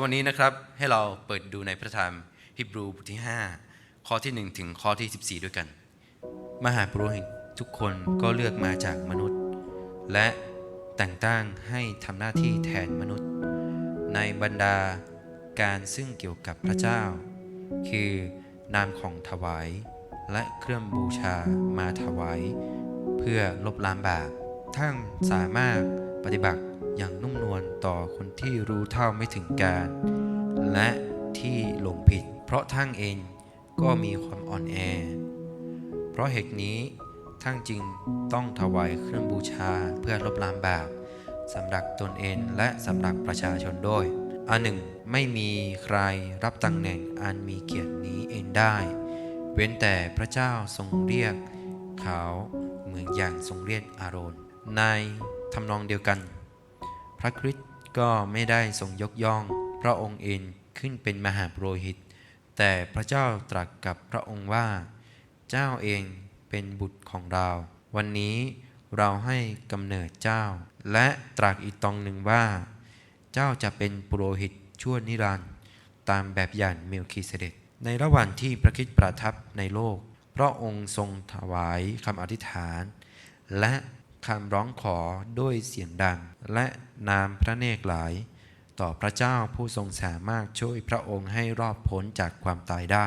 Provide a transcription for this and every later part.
แล้ววันนี้นะครับให้เราเปิดดูในพระธรรมฮิบรูบทที่ 5 ข้อที่ 1 ถึงข้อที่ 14 ด้วยกัน มหาปุโรหิตทุกคนก็เลือกมาจากมนุษย์ และแต่งตั้งให้ทำหน้าที่แทนมนุษย์ ในบรรดาการซึ่งเกี่ยวกับพระเจ้า คือนามของถวายและเครื่องบูชามาถวาย เพื่อลบล้างบาปท่านสามารถปฏิบัติ อย่างนุ่มนวลต่อคนที่รู้เท่าไม่ถึงการ และที่หลงผิด เพราะท่านเองก็มีความอ่อนแอ เพราะเหตุนี้ท่านจึงต้องถวายเครื่องบูชาเพื่อลบล้างบาปสำหรับตนเองและสำหรับประชาชนด้วยอันหนึ่งไม่มีใครรับตำแหน่งอันมีเกียรตินี้เองได้ เว้นแต่พระเจ้าทรงเรียกเขาเหมือนอย่างทรงเรียกอาโรนในทำนองเดียวกัน พระคริสต์ก็ไม่ได้ทรงยกย่อง พระองค์เองขึ้นเป็นมหาปุโรหิต แต่พระเจ้าตรัสกับพระองค์ว่า เจ้าเองเป็นบุตรของเรา วันนี้เราให้กำเนิดเจ้า และตรัสอีกตองหนึ่งว่า เจ้าจะเป็นปุโรหิตชั่วนิรันดร์ตามแบบอย่างเมลคีเสเดกในระหว่างที่พระคริสต์ประทับในโลก พระองค์ทรงถวายคำอธิษฐาน และ คำร้องขอด้วยเสียงดัง และนามพระเนตรหลาย ต่อพระเจ้าผู้ทรงสามารถช่วยพระองค์ให้รอดพ้นจากความตายได้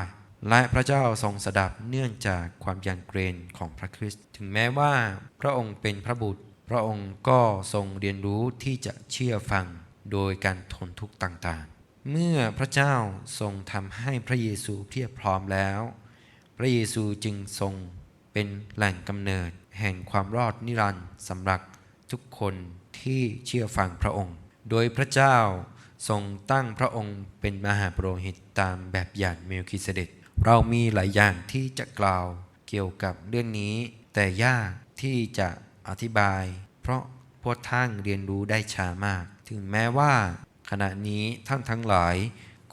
และพระเจ้าทรงสดับเนื่องจากความยำเกรงของพระคริสต์ถึงแม้ว่าพระองค์เป็นพระบุตร พระองค์ก็ทรงเรียนรู้ที่จะเชื่อฟังโดยการทนทุกข์ต่างๆ เมื่อพระเจ้าทรงทำให้พระเยซูเพียบพร้อมแล้ว พระเยซูจึงทรงเป็นแหล่งกำเนิด แห่งความรอดนิรันดร์สำหรับทุกคนที่เชื่อฟังพระองค์ โดยพระเจ้าทรงตั้งพระองค์เป็นมหาปรหิตตามแบบอย่างเมลคิเสเดกเรามีหลายอย่างที่จะกล่าวเกี่ยวกับเรื่องนี้ แต่ยากที่จะอธิบาย เพราะพวกท่านเรียนรู้ได้ช้ามาก ถึงแม้ว่า ขณะนี้ท่านทั้งหลาย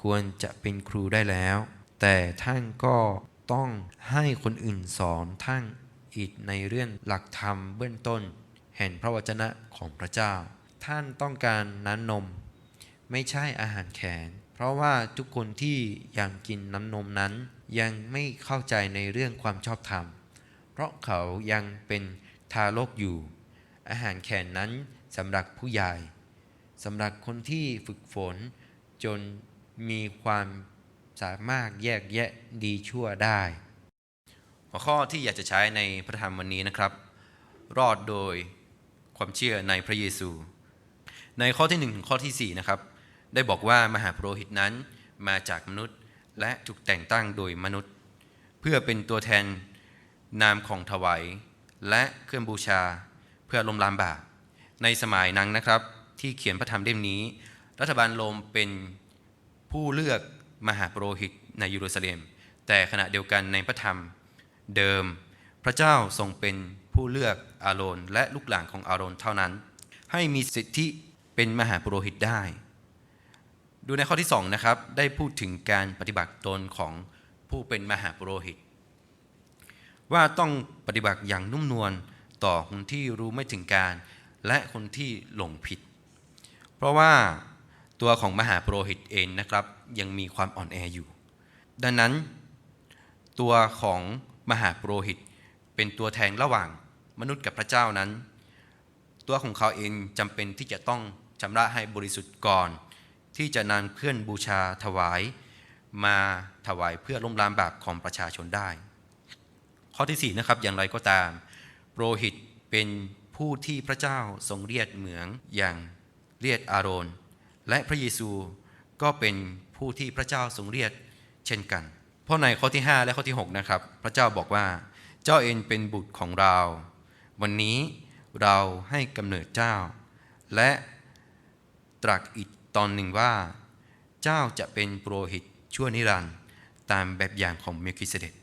ควรจะเป็นครูได้แล้ว แต่ท่านก็ต้องให้คนอื่นสอนท่าน อีกในเรื่องหลักธรรมเบื้องต้น แห่งพระวจนะของพระเจ้า ท่านต้องการน้ำนม ไม่ใช่อาหารแข็งเพราะว่าทุกคนที่ยังกินน้ำนมนั้น ยังไม่เข้าใจในเรื่องความชอบธรรม เพราะเขายังเป็นทารกอยู่ อาหารแข็งนั้นสำหรับผู้ใหญ่สำหรับคนที่ฝึกฝน จนมีความสามารถแยกแยะดีชั่วได้ หัวข้อที่อยากจะใช้ในพระธรรมวันนี้นะครับ รอดโดยความเชื่อในพระเยซู ในข้อที่1ถึงข้อที่4นะครับได้บอกว่ามหาโปรหิตนั้นมาจากมนุษย์และถูกแต่งตั้งโดยมนุษย์ เพื่อเป็นตัวแทนนามของถวายและเครื่องบูชาเพื่อลมลามบาปในสมัยนั้นนะครับ ที่เขียนพระธรรมเล่มนี้ รัฐบาลโรมเป็นผู้เลือกมหาโปรหิตในเยรูซาเล็ม แต่ขณะเดียวกันในพระธรรม เดิม พระเจ้าทรงเป็นผู้เลือกอาโรนและลูกหลานของอาโรนเท่านั้น ให้มีสิทธิเป็นมหาปุโรหิตได้ ดูในข้อที่2นะครับได้พูดถึงการปฏิบัติตนของผู้เป็นมหาปุโรหิต ว่าต้องปฏิบัติอย่างนุ่มนวลต่อคนที่รู้ไม่ถึงการ และคนที่หลงผิด เพราะว่าตัวของมหาปุโรหิตเองนะครับยังมีความอ่อนแออยู่ ดังนั้น ตัวของ มหาปุโรหิต เป็นตัวแทนระหว่างมนุษย์กับพระเจ้านั้น ตัวของเขาเองจำเป็นที่จะต้องชำระให้บริสุทธิ์ก่อน ที่จะนำเคลื่อนบูชาถวาย มาถวายเพื่อล้มล้างบาปของประชาชนได้ ข้อที่4นะครับอย่างไรก็ตามโปรหิตเป็นผู้ที่พระเจ้าทรงเรียกเหมืองอย่างเรียกอาโรน และพระเยซูก็เป็นผู้ที่พระเจ้าทรงเรียกเช่นกัน ราะในข้อที่ 5 และข้อที่ 6 นะครับ พระเจ้าบอกว่า เจ้าเองเป็นบุตรของเรา วันนี้เราให้กำเนิดเจ้า และตรัสอีกตอนหนึ่งว่า เจ้าจะเป็นโปรหิตชั่วนิรันดร์ตามแบบอย่างของเมลคิเสเดต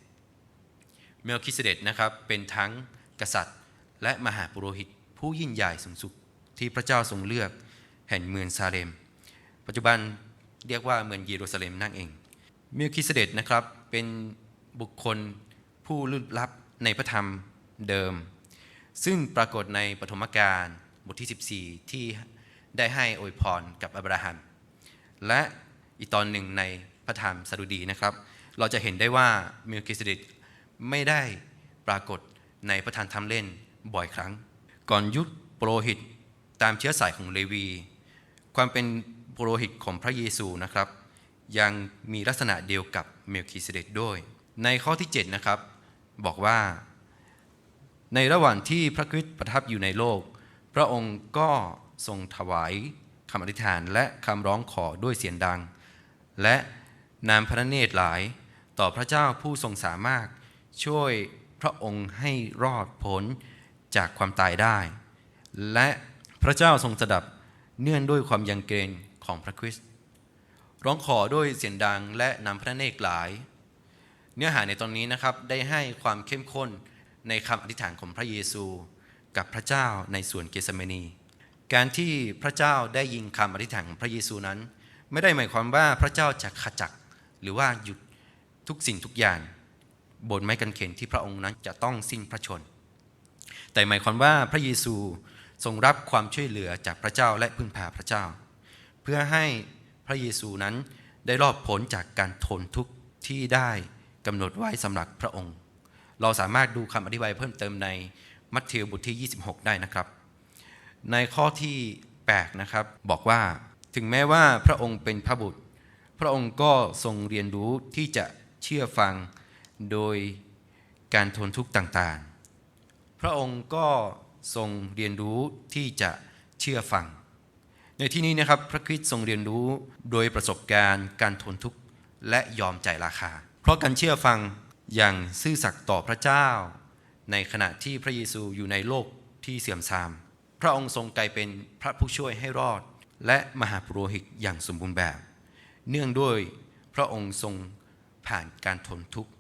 เมลคิเสเดตนะครับเป็นทั้งกษัตริย์ และมหาปุโรหิตผู้ยิ่งใหญ่สูงสุดที่พระเจ้าทรงเลือกแห่งเมืองซาเลม ปัจจุบันเรียกว่าเมืองเยรูซาเล็มนั่นเองเมลคิเสเดตนะครับ เป็นบุคคลผู้ลึกลับในพระธรรมเดิม ซึ่งปรากฏในปฐมกาลบทที่ 14 ที่ได้ให้อวยพรกับอับราฮัม และอีกตอนหนึ่งในพระธรรมสดุดีนะครับ เราจะเห็นได้ว่ามิลกิสเดกไม่ได้ปรากฏในพระธรรมทำเล่นบ่อยครั้ง ก่อนยุคโปรหิตตามเชื้อสายของเลวี ความเป็นโปรหิตของพระเยซูนะครับ ยังมีลักษณะเดียวกับเมลคิเสเดกด้วย ในข้อที่7นะครับบอกว่า ในระหว่างที่พระคริสต์ประทับอยู่ในโลก พระองค์ก็ทรงถวายคำอธิษฐานและคำร้องขอด้วยเสียงดัง และนามพระเนตรหลายต่อพระเจ้าผู้ทรงสามารถช่วยพระองค์ให้รอดพ้นจากความตายได้ และพระเจ้าทรงสดับเนื่องด้วยความยังเกรงของพระคริสต์ ร้องขอด้วยเสียงดังและนำพระเนตรหลาย เนื้อหาในตอนนี้นะครับได้ให้ความเข้มข้นในคำอธิษฐานของพระเยซู กับพระเจ้าในสวนเกสเมนี การที่พระเจ้าได้ยินคำอธิษฐานของพระเยซูนั้น ไม่ได้หมายความว่าพระเจ้าจะขจักหรือว่าหยุดทุกสิ่งทุกอย่างบนไม้กางเขนที่พระองค์นั้นจะต้องสิ้นพระชน แต่หมายความว่าพระเยซูทรงรับความช่วยเหลือจากพระเจ้าและพึ่งพาพระเจ้า เพื่อให้ พระเยซูนั้นได้รอดพ้นจากการทนทุกข์ที่ได้กำหนดไว้สำหรับพระองค์ เราสามารถดูคำอธิบายเพิ่มเติมในมัทธิวบทที่ 26 ได้นะครับ ในข้อที่8นะครับบอกว่าถึงแม้ว่าพระองค์เป็นพระบุตร พระองค์ก็ทรงเรียนรู้ที่จะเชื่อฟังโดยการทนทุกข์ต่างๆ พระองค์ก็ทรงเรียนรู้ที่จะเชื่อฟัง ในที่นี้นะครับพระคริสต์ทรงเรียนรู้โดยประสบการณ์ การทนทุกข์และยอมจ่ายราคา เพราะการเชื่อฟังอย่างซื่อสัตย์ต่อพระเจ้า ในขณะที่พระเยซูอยู่ในโลกที่เสื่อมทราม พระองค์ทรงกลายเป็นพระผู้ช่วยให้รอด และมหาปุโรหิตอย่างสมบูรณ์แบบ เนื่องด้วยพระองค์ทรงผ่านการทนทุกข์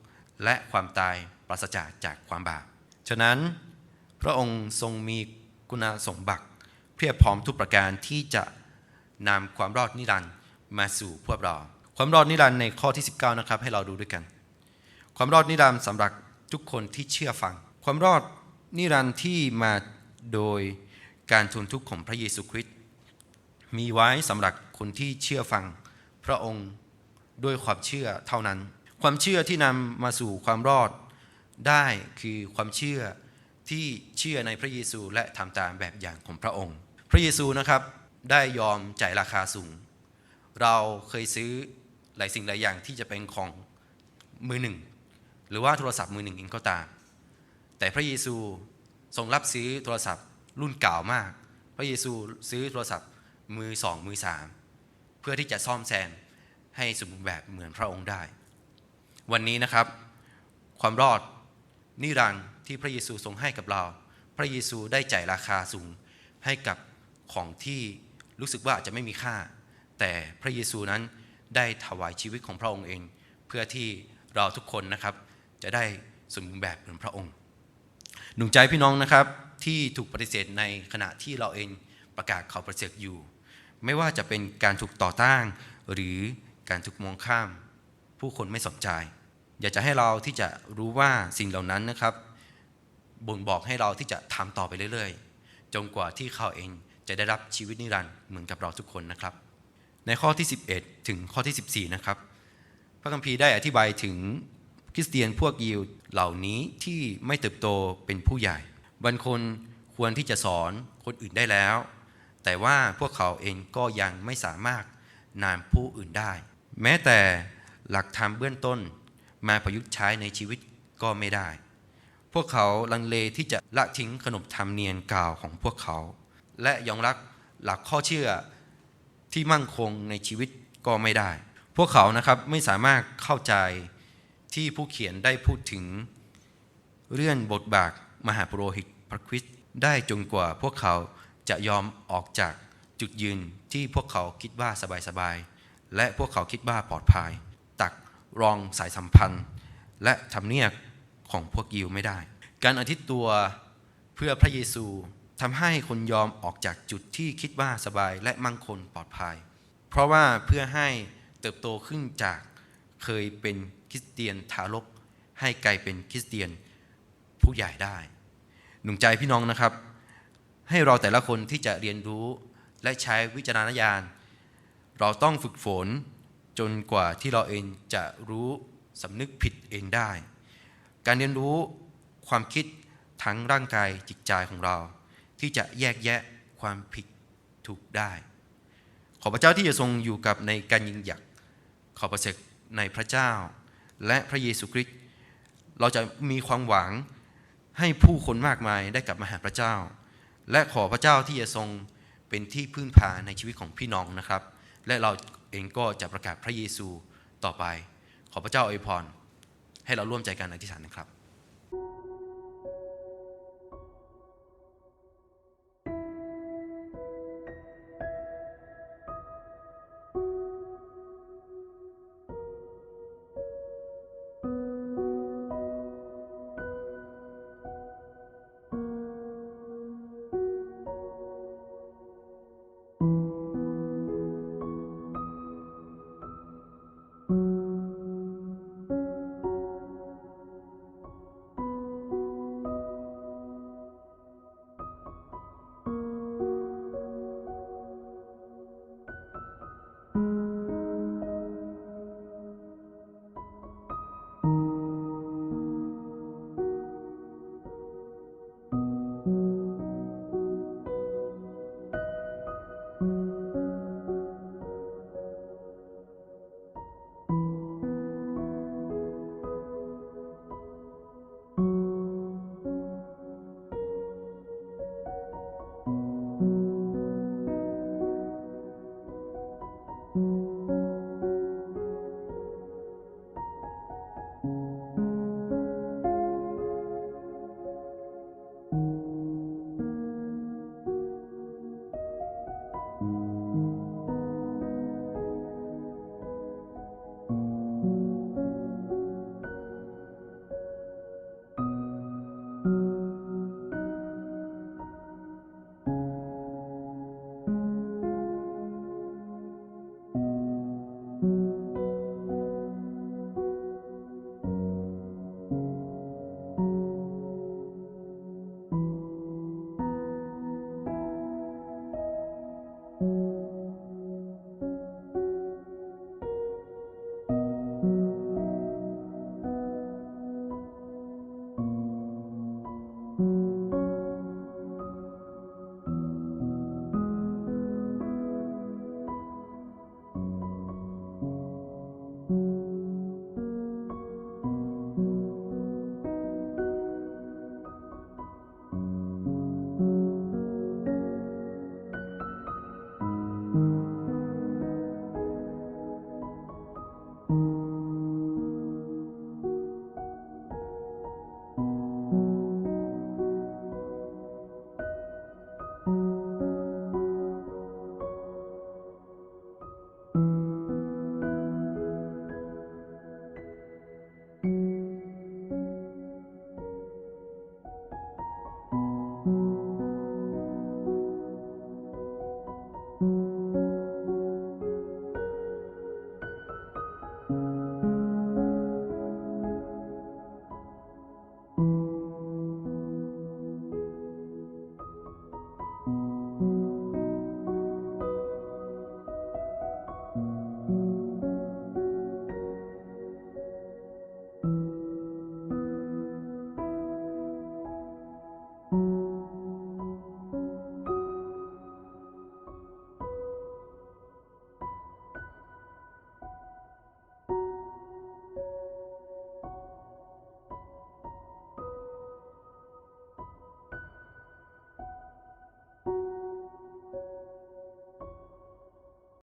และความตายปราศจากจากความบาป ฉะนั้นพระองค์ทรงมีคุณสมบัติ เพียบพร้อมทุกประการที่จะนำความรอดนิรันดร์มาสู่พวกเรา ความรอดนิรันดร์ในข้อที่ 19 นะครับ ให้เราดูด้วยกัน ความรอดนิรันดร์สำหรับทุกคนที่เชื่อฟัง ความรอดนิรันดร์ที่มาโดยการทนทุกข์ของพระเยซูคริสต์มีไว้สำหรับคนที่เชื่อฟังพระองค์ด้วยความเชื่อเท่านั้น ความเชื่อที่นำมาสู่ความรอดได้คือความเชื่อที่เชื่อในพระเยซูและทำตามแบบอย่างของพระองค์ พระเยซูนะครับได้ยอมจ่ายราคาสูง เราเคยซื้อหลายสิ่งหลายอย่างที่จะเป็นของมือหนึ่ง หรือว่าโทรศัพท์มือหนึ่งเองก็ตาม แต่พระเยซูทรงรับซื้อโทรศัพท์รุ่นเก่ามาก พระเยซูซื้อโทรศัพท์มือสองมือสามเพื่อที่จะซ่อมแซมให้สมบูรณ์แบบเหมือนพระองค์ได้ วันนี้นะครับ ความรอดนิรันดร์ที่พระเยซูทรงให้กับเรา พระเยซูได้จ่ายราคาสูงให้กับ ของที่รู้สึกว่าอาจจะไม่มีค่า แต่พระเยซูนั้นได้ถวายชีวิตของพระองค์เอง เพื่อที่เราทุกคนนะครับ จะได้สมบูรณ์แบบเหมือนพระองค์ หนุนใจพี่น้องนะครับที่ถูกปฏิเสธในขณะที่เราเองประกาศข่าวประเสริฐอยู่ ไม่ว่าจะเป็นการถูกต่อต้านหรือการถูกมองข้าม ผู้คนไม่สนใจ อยากจะให้เราที่จะรู้ว่าสิ่งเหล่านั้นนะครับบ่งบอกให้เราที่จะทำต่อไปเรื่อย ๆ จนกว่าที่เขาเอง จะได้รับชีวิตนิรันดร์เหมือนกับเราทุกคนนะครับ ในข้อที่ 11 ถึงข้อที่ 14 นะครับ พระคัมภีร์ได้อธิบายถึงคริสเตียนพวกยิวเหล่านี้ที่ไม่เติบโตเป็นผู้ใหญ่บางคนควรที่จะสอนคนอื่นได้แล้ว แต่ว่าพวกเขาเองก็ยังไม่สามารถนามผู้อื่นได้ แม้แต่หลักธรรมเบื้องต้นมาประยุกต์ใช้ในชีวิตก็ไม่ได้ พวกเขาลังเลที่จะละทิ้งขนบธรรมเนียมเก่าของพวกเขา และยอมรับหลักข้อเชื่อที่มั่นคงในชีวิตก็ไม่ได้ พวกเขานะครับไม่สามารถเข้าใจที่ผู้เขียนได้พูดถึงเรื่องบทบาทมหาปุโรหิตพระคริสต์ได้จนกว่าพวกเขาจะยอมออกจากจุดยืนที่พวกเขาคิดว่าสบายๆ และพวกเขาคิดว่าปลอดภัย ตักรองสายสัมพันธ์ และทำเนียบของพวกยิวไม่ได้ การอธิษตัวเพื่อพระเยซู ทำให้คนยอมออกจากจุดที่คิดว่าสบายและมั่งคงปลอดภัย เพราะว่าเพื่อให้เติบโตขึ้นจากเคยเป็นคริสเตียนทารก ให้กลายเป็นคริสเตียนผู้ใหญ่ได้ หนุนใจพี่น้องนะครับ ให้เราแต่ละคนที่จะเรียนรู้และใช้วิจารณญาณ เราต้องฝึกฝนจนกว่าที่เราเองจะรู้สำนึกผิดเองได้ การเรียนรู้ความคิดทั้งร่างกายจิตใจของเรา ที่จะแยกแยะความผิดถูกได้ ขอพระเจ้าที่จะทรงอยู่กับในการยิงหยัก ขอประเสริฐในพระเจ้า และพระเยซูคริสต์เราจะมีความหวังให้ผู้คนมากมายได้กลับมาหาพระเจ้า และขอพระเจ้าที่จะทรงเป็นที่พึ่งพาในชีวิตของพี่น้องนะครับ และเราเองก็จะประกาศพระเยซูต่อไป ขอพระเจ้าอวยพร ให้เราร่วมใจกันอธิษฐานนะครับ